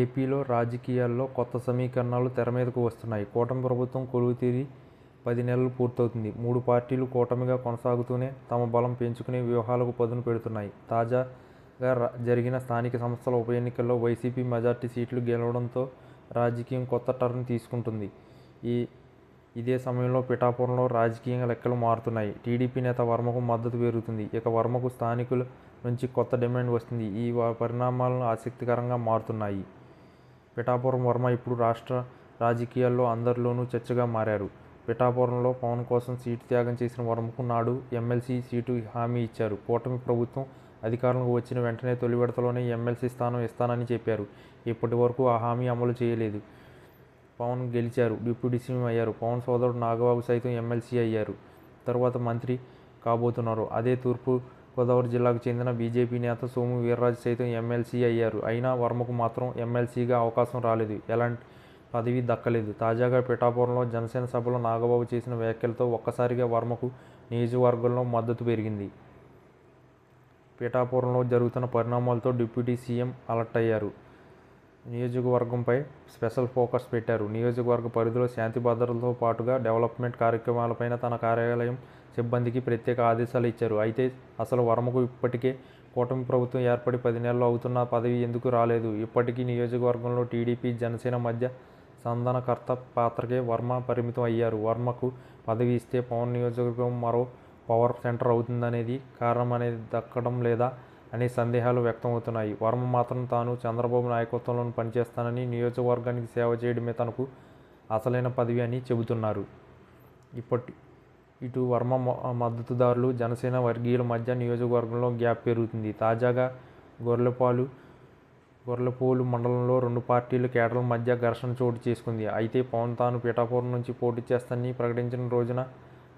ఏపీలో రాజకీయాల్లో కొత్త సమీకరణాలు తెర మీదకు వస్తున్నాయి. కూటమి ప్రభుత్వం కొలువుతీరి పది నెలలు పూర్తవుతుంది మూడు పార్టీలు కూటమిగా కొనసాగుతూనే తమ బలం పెంచుకునే వ్యూహాలకు పదును పెడుతున్నాయి. తాజాగా జరిగిన స్థానిక సంస్థల ఉప ఎన్నికల్లో వైసీపీ మెజార్టీ సీట్లు గెలవడంతో రాజకీయం కొత్త టర్న్ తీసుకుంటుంది ఈ ఇదే సమయంలో పిఠాపురంలో రాజకీయ లెక్కలు మారుతున్నాయి. టీడీపీ నేత వర్మకు మద్దతు పెరుగుతుంది ఇక వర్మకు స్థానికుల నుంచి కొత్త డిమాండ్ వస్తుంది ఈ పరిణామాలను ఆసక్తికరంగా మారుతున్నాయి. పిఠాపురం వర్మ ఇప్పుడు రాష్ట్ర రాజకీయాల్లో అందరిలోనూ చర్చగా మారారు. పిఠాపురంలో పవన్ కోసం సీటు త్యాగం చేసిన వర్మకు నాడు ఎమ్మెల్సీ సీటు హామీ ఇచ్చారు. కూటమి ప్రభుత్వం అధికారంలోకి వచ్చిన వెంటనే తొలి విడతలోనే ఎమ్మెల్సీ స్థానం ఇస్తానని చెప్పారు. ఇప్పటి వరకు ఆ హామీ అమలు చేయలేదు. పవన్ గెలిచారు. డిప్యూటీ సీఎం అయ్యారు. పవన్ సోదరుడు నాగబాబు సైతం ఎమ్మెల్సీ అయ్యారు. తర్వాత మంత్రి కాబోతున్నారు. అదే తూర్పు గోదావరి జిల్లాకు చెందిన బీజేపీ నేత సోము వీర్రాజు సైతం ఎమ్మెల్సీ అయ్యారు. అయినా వర్మకు మాత్రం ఎమ్మెల్సీగా అవకాశం రాలేదు. ఎలాంటి పదవి దక్కలేదు. తాజాగా పిఠాపురంలో జనసేన సభలో నాగబాబు చేసిన వ్యాఖ్యలతో ఒక్కసారిగా వర్మకు నియోజకవర్గంలో మద్దతు పెరిగింది. పిఠాపురంలో జరుగుతున్న పరిణామాలతో డిప్యూటీ సీఎం అలర్ట్ అయ్యారు. నియోజకవర్గంపై స్పెషల్ ఫోకస్ పెట్టారు. నియోజకవర్గ పరిధిలో శాంతి భద్రతలతో పాటుగా డెవలప్మెంట్ కార్యక్రమాలపైన తన కార్యాలయం సిబ్బందికి ప్రత్యేక ఆదేశాలు ఇచ్చారు. అయితే అసలు వర్మకు ఇప్పటికే కూటమి ప్రభుత్వం ఏర్పడి పది నెలలు అవుతున్న పదవి ఎందుకు రాలేదు? ఇప్పటికీ నియోజకవర్గంలో టీడీపీ, జనసేన మధ్య సంధానకర్త పాత్రకే వర్మ పరిమితం అయ్యారు. వర్మకు పదవి ఇస్తే పవన్ నియోజకవర్గం మరో పవర్ సెంటర్ అవుతుందనేది కారణం అనేది దక్కడం లేదా అనే సందేహాలు వ్యక్తమవుతున్నాయి. వర్మ మాత్రం తాను చంద్రబాబు నాయకత్వంలో పనిచేస్తానని, నియోజకవర్గానికి సేవ చేయడమే తనకు అసలైన పదవి అని చెబుతున్నారు. ఇప్పటి ఇటు వర్మ మద్దతుదారులు, జనసేన వర్గీయుల మధ్య నియోజకవర్గంలో గ్యాప్ పెరుగుతుంది తాజాగా గొర్లెపోలు మండలంలో రెండు పార్టీల కేడర్ల మధ్య ఘర్షణ చోటు చేసుకుంది. అయితే పవన్ తాను పిఠాపురం నుంచి పోటీ చేస్తానని ప్రకటించిన రోజున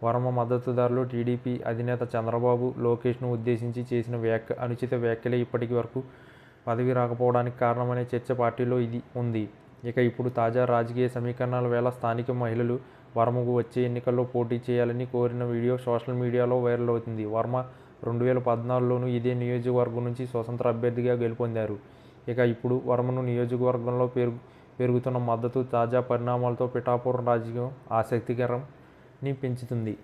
వర్మ మద్దతుదారులు టీడీపీ అధినేత చంద్రబాబు, లోకేష్ను ఉద్దేశించి చేసిన వ్యాఖ్య అనుచిత వ్యాఖ్యలే ఇప్పటి వరకు పదవి రాకపోవడానికి కారణమనే చర్చ పార్టీలో ఇది ఉంది. ఇక ఇప్పుడు తాజా రాజకీయ సమీకరణాల వేళ స్థానిక మహిళలు వర్మకు వచ్చే ఎన్నికల్లో పోటీ చేయాలని కోరిన వీడియో సోషల్ మీడియాలో వైరల్ అవుతుంది వర్మ రెండు వేల పద్నాలుగులోనూ ఇదే నియోజకవర్గం నుంచి స్వతంత్ర అభ్యర్థిగా గెలుపొందారు. ఇక ఇప్పుడు వర్మను నియోజకవర్గంలో పెరుగు పెరుగుతున్న మద్దతు తాజా పరిణామాలతో పిఠాపురం రాజకీయం ఆసక్తికరం ని పెంచుతుంది.